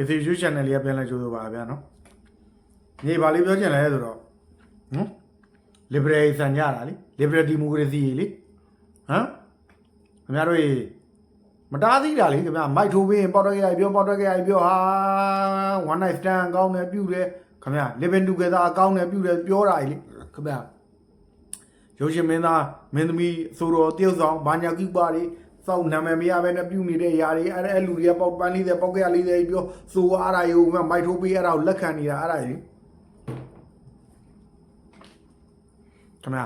KC YouTube channel လေးကပြန်လဲကြိုးဆိုပါဗျာနော်ညီပါလေးပြောချင်လဲဆိုတော့ဟမ် liberation ကြတာလေ liberal democracy လေဟမ်ခင်ဗျားတို့မတားသီးတာလေခင်ဗျာမိုက်ထိုးပြီးပေါက်တော့ကြရပြောပေါက်တော့ကြရပြောဟာ one night stand အကောင်းတယ်ပြုတယ်ခင်ဗျာ living together အကောင်းတယ်ပြုတယ်ပြောတာလေခင်ဗျာရုပ်ရှင်မင်းသားမင်းသမီးဆိုတော့တယောက်ဆောင်ဘာညာကိပါတွေ စောက်နာမည်မရဘဲနဲ့ပြုနေတဲ့ຢာတွေအဲ့အဲ့လူတွေကပေါက်ပန်းလေးတွေပေါက်ကရလေးတွေပြောဆိုအားရယူခင်ဗျာမိုက်ထိုးပြီးအဲ့ဒါကိုလက်ခံနေတာအဲ့ဒါလေခင်ဗျာ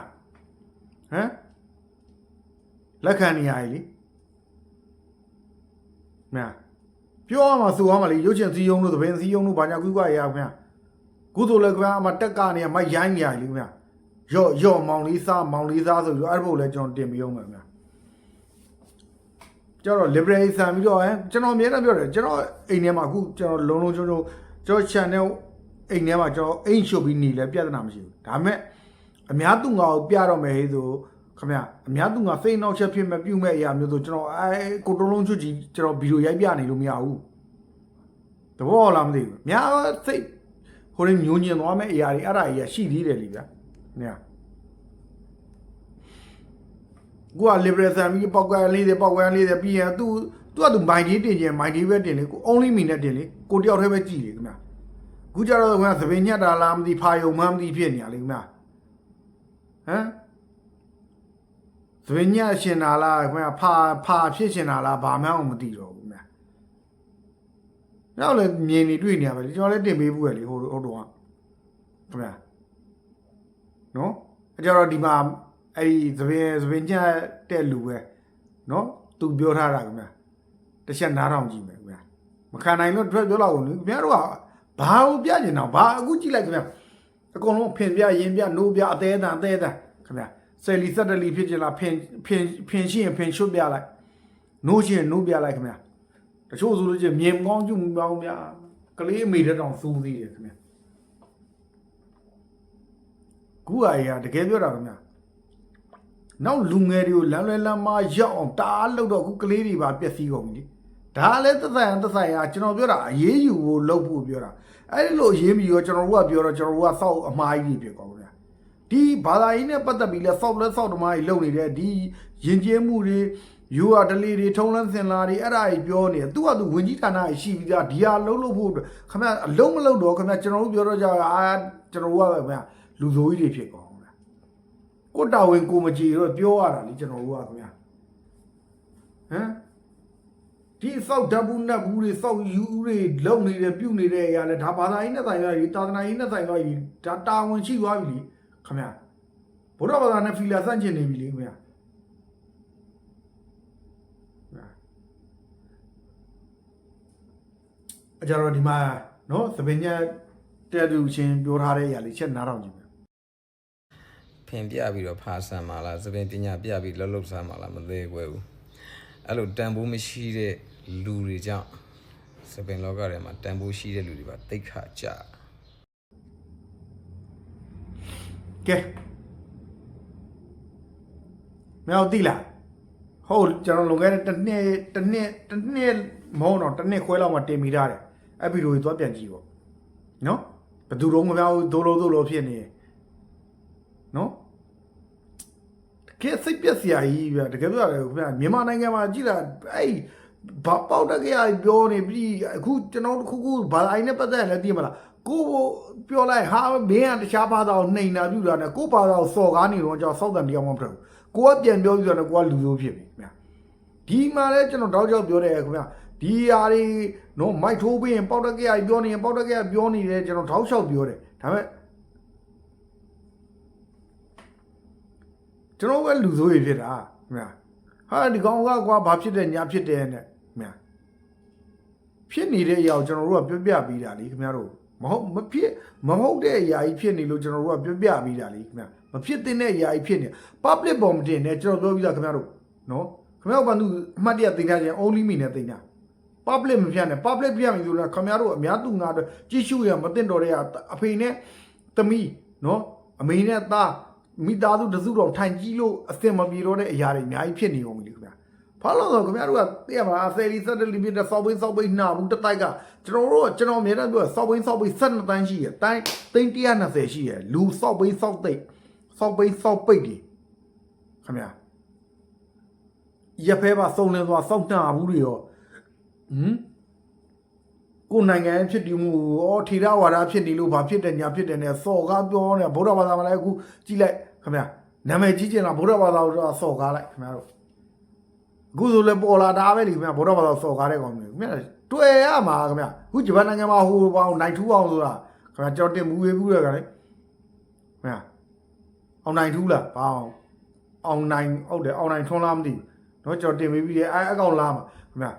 ဟမ်လက်ခံနေရည်လေမြာပြောရမှာဆိုရမှာလေရုပ်ရှင်စည်းရုံးလို့သဘင်စည်းရုံးလို့ဘာညာကွီးကွာရအောင်ခင်ဗျာကုသိုလ်လည်းခင်ဗျာအမတက်ကနေမိုက်ရိုင်းနေရည်လေခင်ဗျာရော့ရော့မောင်လေးစားမောင်လေးစားဆိုပြီးတော့အဲ့ဘုတ်လည်းကျွန်တော်တင်ပြီးအောင်မယ်ခင်ဗျာ ကျတော့ liberation ပြီးတော့ဟမ်ကျွန်တော်အမြဲတမ်းပြောတယ်ကျွန်တော်အိမ်ထဲမှာအခုကျွန်တော်လုံးလုံးချုံချုံကျွန်တော် channel အိမ်ထဲမှာကျွန်တော်အိမ်ရှုပ်ပြီးနေလဲပြဿနာမရှိဘူးဒါပေမဲ့အများသူငါကိုပြတော့မယ်ဟေးဆိုခင်ဗျအများသူငါစိတ်နောက်ချက်ဖြစ်မဲ့ပြုမဲ့အရာမျိုးဆိုကျွန်တော်အဲကိုတုံးလုံးချွတ်ကြီးကျွန်တော်ဗီဒီယိုရိုက်ပြနေလို့မရဘူးတဘောလားမသိဘူးများစိတ်ဟိုရင်းညိုညင်သွားမဲ့အရာတွေအဲ့ဒါကြီးရှိသေးတယ်လीဗျာနေ ကိုက liberal ဆန်ပြီးပေါက်ကွဲလေးတွေပေါက်ကွဲလေးတွေပြီးရင်သူသူကသူမိုင်ကြီးတင်ကျင်မိုင်ကြီးပဲတင်လေကို only me နဲ့တင်လေကိုတယောက်တည်းပဲကြည်လေခင်ဗျာခုကြတော့ခင်ဗျာသပင်ညက်တာလားမသိဖာယုံမှန်းမသိဖြစ်နေရလေခင်ဗျာဟမ်သပင်ညက်ရှင်တာလားခင်ဗျာဖာဖာဖြစ်ရှင်တာလားဘာမှန်းအောင်မသိတော့ဘူးခင်ဗျာနောက်လည်းမြင်နေတွေ့နေရပဲကျွန်တော်လည်းတင်ပေးဘူးရလေဟိုဟိုတော့ခင်ဗျာနော်အကြတော့ဒီမှာ အဲ့ဒီသပင်သပင်ညက်တဲ့လူပဲနော်သူပြောထားတာခင်ဗျတစ်ချက်နားထောင်ကြည့်မယ်ခင်ဗျမခံနိုင်လို့ထွက်ပြောတော့ဘူးခင်ဗျားတို့ကဘာကိုပြကျင်တော့ဘာအခုကြည့်လိုက်ခင်ဗျအကုန်လုံးဖင်ပြရင်ပြနိုးပြအသေးအတန်အသေးအတန်ခင်ဗျဆယ်လီဆက်တလီဖြစ်ချင်လားဖင်ဖင်ဖင်ရှိရင်ဖင်ရှုပ်ပြလိုက်နိုးရှိရင်နိုးပြလိုက်ခင်ဗျတချို့ဆိုလို့ချင်းမြင်ကောင်းကျူမကောင်းဗျာကလေးအမေတဲ့တောင်စူးသေးတယ်ခင်ဗျကူအရာတကယ်ပြောတာခင်ဗျ နောက်လူငယ်တွေကိုလမ်းလွဲလမ်းမရောက်အောင်တားလို့တော့အခုကလေးတွေပါပျက်စီးကုန်ပြီလေဒါလည်းသက်ဆိုင်သက်ဆိုင်ရာကျွန်တော်ပြောတာအရေးယူဖို့လုပ်ဖို့ပြောတာအဲ့ဒီလိုအရေးမယူရောကျွန်တော်တို့ကပြောတော့ကျွန်တော်တို့ကစောက်အမှားကြီးဖြစ်ကုန်ဗျာဒီဘာသာရေးနဲ့ပတ်သက်ပြီးလဲစောက်လဲစောက်တမားကြီးလုပ်နေတဲ့ဒီယဉ်ကျေးမှုတွေယူအဒလီတွေထုံးလန်းစင်လာတွေအဲ့ဒါကြီးပြောနေတယ်သူကသူဝင်ကြီးဌာနကြီးရှိပြီးသားဒီဟာလုံးလို့ဖို့အတွက်ခမအလုံးမလုံးတော့ခမကျွန်တော်တို့ပြောတော့ကြအာကျွန်တော်တို့ကဗျာလူဆိုးကြီးတွေဖြစ်ကုန်ဗျာ ကိုတာဝန်ကိုမကြည်တော့ပြောရတာလေကျွန်တော်တို့ကဗျာဟမ်ဒီစောက်ဓာတ်ဘူးနတ်ဘူးတွေစောက်ယူတွေလုံနေတယ်ပြုတ်နေတဲ့အရာလဲဒါဘာသာရေးနဲ့ဆိုင်သွားပြီတာသနာရေးနဲ့ဆိုင်သွားပြီဒါတာဝန်ရှိသွားပြီလေခမဘုရားဘာသာနဲ့ဖီလာစန့်ကျင်နေပြီလေခမအကြတော့ဒီမှာနော်သပင်ညက်တဲ့သူချင်းပြောထားတဲ့အရာလေးချက်နားထောင်ကြည့်မယ် ဖင်ပြပြီးတော့ဖာဆန်မှာလားသပင်ပညာပြပြီးလှုပ်လှုပ်ဆမ်းမှာလားမသေးခွဲဘူးအဲ့လိုတန်ဖိုးမရှိတဲ့လူတွေကြောင့်သပင်လောကထဲမှာတန်ဖိုးရှိတဲ့လူတွေပါတိတ်ခါကြကဲမင်းတို့သိလားဟုတ်ကျွန်တော်လွန်ခဲ့တဲ့တစ်နှစ်တစ်နှစ်တစ်နှစ်မဟုတ်တော့တစ်နှစ်ခွဲလောက်မှတင်မိထားတယ်အဲ့ဗီဒီယိုကြီးသွားပြန်ကြည့်ပေါ့နော်ဘယ်သူတော့မပြောဘူးဒိုလိုဒိုလိုဖြစ်နေနော် ကယ်စိတ်ပြက်စရာကြီးဗျတကယ်ပြောရတယ်ခင်ဗျမြန်မာနိုင်ငံမှာကြည့်တာအဲ့ဘာပေါက်တကယ်ပြောနေပြီအခုကျွန်တော်တို့ခုခုဘာအိုင်းနဲ့ပတ်သက်လဲသိမလားကိုပြောလိုက်ဟာမင်းကတခြားဘာသာကိုနှိမ်တာပြုတာနဲ့ကိုဘာသာကိုစော်ကားနေတော့ကြောက်စောက်တယ်တရားမှမဖြစ်ဘူးကိုကပြန်ပြောပြီးတော့ကိုကလူလိုဖြစ်ပြီခင်ဗျဒီမှာလဲကျွန်တော်တောက်ကြောက်ပြောတယ်ခင်ဗျဒီဟာတွေနော်မိုက်ထိုးပြီးရင်ပေါက်တကယ်ပြောနေရင်ပေါက်တကယ်ပြောနေတယ်ကျွန်တော်တောက်လျှောက်ပြောတယ်ဒါပေမဲ့ ကျွန်တော်ကလူဆိုးရဖြစ်တာခင်ဗျဟာဒီကောင်ကကွာဘာဖြစ်တယ်ညာဖြစ်တယ်နဲ့ခင်ဗျဖြစ်နေတဲ့အရာကိုကျွန်တော်တို့ကပြောပြပေးတာလीခင်ဗျားတို့မဟုတ်မဖြစ်မဟုတ်တဲ့အရာကြီးဖြစ်နေလို့ကျွန်တော်တို့ကပြောပြပေးတာလीခင်ဗျာမဖြစ်တဲ့အရာကြီးဖြစ်နေ public ပေါ်မတင်နဲ့ကျွန်တော်ပြောပြီးသားခင်ဗျားတို့နော်ခင်ဗျားတို့ဘာလို့အမှတ်တရတင်ထားခြင်း only me နဲ့တင်တာ public မပြတ်နဲ့ public ပြတ်ပြီဆိုတော့ခင်ဗျားတို့အများသူငါတို့ကြည့်ရှုရမတင်တော့တဲ့အဖေနဲ့သမီးနော်အမေနဲ့သား မိသားစုတစုတော်ထိုင်ကြည့်လို့အစင်မပြေတော့တဲ့အရာတွေအများကြီးဖြစ်နေအောင်ပြီလေခင်ဗျာဘာလို့လဲဆိုတော့ခင်ဗျားတို့ကသိရမှာဆယ်လီဆက်တလီပြတဲ့စောက်ဘိန်းစောက်ဘိန်းနှာဘူးတစ်တိုက်ကကျွန်တော်တို့ကကျွန်တော်အမြဲတမ်းပြောစောက်ဘိန်းစောက်ဘိန်း12တန်းရှိရတိုင်းသိန်း120ရှိရလူစောက်ဘိန်းစောက်သိပ်စောက်ဘိန်းစောက်ပိတ်တွေခင်ဗျာရဖဲပါစုံလင်သွားစောက်နှာဘူးတွေရောဟမ် ကိုယ်နိုင်ငံရဲ့ဖြစ်တည်မှုဩထေရဝါဒဖြစ်နေလို့ဘာဖြစ်တယ်ညာဖြစ်တယ်နဲ့စော်ကားပြောနေဗုဒ္ဓဘာသာမှာလည်းအခုကြည့်လိုက်ခင်ဗျာနာမည်ကြီးကျင်လာဗုဒ္ဓဘာသာကိုတော့စော်ကားလိုက်ခင်ဗျာတို့ အခုဆိုလည်းပေါ်လာတာပဲလေခင်ဗျာဗုဒ္ဓဘာသာစော်ကားတဲ့ကောင်မျိုးခင်ဗျာတွေ့ရမှာခင်ဗျာအခုဂျပန်နိုင်ငံမှာဟိုပေါင်းနိုင်ထူးအောင်ဆိုတာခင်ဗျာကျွန်တော်တင်မူဝေးဘူးလေခင်ဗျာခင်ဗျာအောင်နိုင်ထူးလားဘာအောင်အောင်နိုင်ဟုတ်တယ်အောင်နိုင်ထွန်းလားမသိဘူးเนาะကျွန်တော်တင်ပေးပြီးတယ်အဲအကောင်လားမှာခင်ဗျာ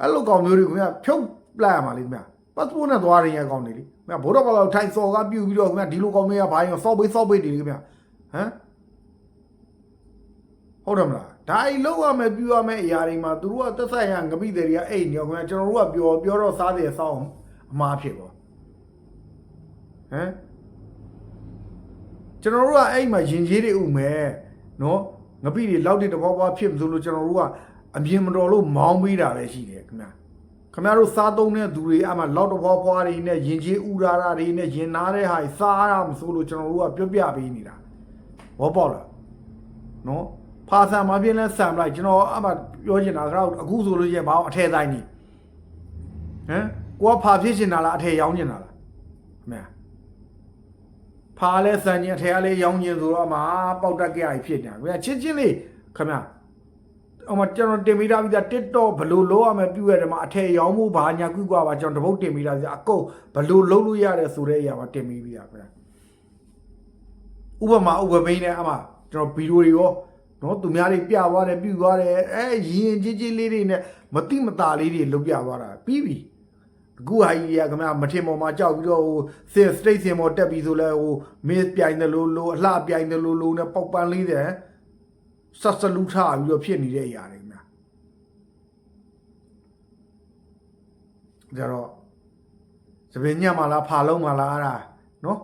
အဲ့လိုကောင်မျိုးတွေခင်ဗျာဖြုတ် ပလိုက်ရမှာလေခင်ဗျာပတ်စပို့နဲ့သွားရင်ရကောင်တွေလေခင်ဗျာဗုဒ္ဓဘာသာထိုင်စော်ကားပြုတ်ပြီးတော့ခင်ဗျာဒီလိုကောင်မျိုးကဘာရင်စောက်ပိတ်စောက်ပိတ်တွေလေခင်ဗျာဟမ်ဟုတ်တယ်မလားဒါအိလောက်ရမယ်ပြရမယ်အရာတွေမှာသူတို့ကသက်ဆိုင်ရာငပိတွေတွေကအိတ်နေရောခင်ဗျာကျွန်တော်တို့ကပြောပြောတော့စားတယ်စောင်းအမားဖြစ်ပေါ့ဟမ်ကျွန်တော်တို့ကအဲ့မှာရင်ကြီးတွေဥမယ်နော်ငပိတွေလောက်တဲ့တဘောဘောဖြစ်မလို့လို့ကျွန်တော်တို့ကအမြင်မတော်လို့မောင်းပေးတာပဲရှိတယ်ခင်ဗျာ ခင်ဗျားတို့စားသုံးတဲ့သူတွေအမှလောက်တဘောဖွားတွေနဲ့ရင်ကြီးဥရာရာတွေနဲ့ရင်နာတဲ့ဟာတွေစားရမဆိုလို့ကျွန်တော်တို့ကပြောပြပေးနေတာဘောပေါက်လားနော်ဖာဆန်မပြင်းလဲဆန်ပလိုက်ကျွန်တော်အမှပြောချင်တာကတော့အခုဆိုလို့ရှိရင်ဘာအောင်အထည်တိုင်းနေဟမ်ကိုကဖာဖြစ်ချင်တာလားအထည်ရောင်းချင်တာလားခင်ဗျာဖာလဲဆန်ချင်းအထည်ကလေးရောင်းချင်ဆိုတော့အမှပေါက်တက်ကြရဖြစ်နေတာခင်ဗျာချင်းချင်းလေးခင်ဗျာ အမကျွန်တော်တင်မိတာပြီးသား TikTok ဘယ်လို့လောရမယ်ပြုရတယ်မှာအထည်ရောင်းမှုဘာညာကွကွာပါကျွန်တော်တပုတ်တင်မိတာပြအကုန်ဘယ်လို့လုံးလို့ရတယ်ဆိုတဲ့အရာမှာတင်မိပြီးတာခင်ဗျာဥပမာဥပမိန်နဲ့အမကျွန်တော်ဗီဒီယိုတွေရောနော်သူများတွေပြသွားတယ်ပြုသွားတယ်အဲရင်ကြီးကြီးလေးတွေနဲ့မတိမတာလေးတွေလုပ်ပြသွားတာပြီးပြီအခုဟာကြီးကခင်ဗျာမထင်ပေါ်မှာကြောက်ပြီးတော့ဟိုစင်စတိတ်စင်ပေါ်တက်ပြီးဆိုလဲဟိုမင်းပြိုင်တယ်လို့လို့အလှပြိုင်တယ်လို့လို့နဲ့ပေါက်ပန်းလေးတယ် ဆက်စလူထားပြီးတော့ဖြစ်နေတဲ့အရာတွေခင်ဗျာကြတော့သပင်ညက်မှာလားဖာလုံးမှာလားအဲ့ဒါနော်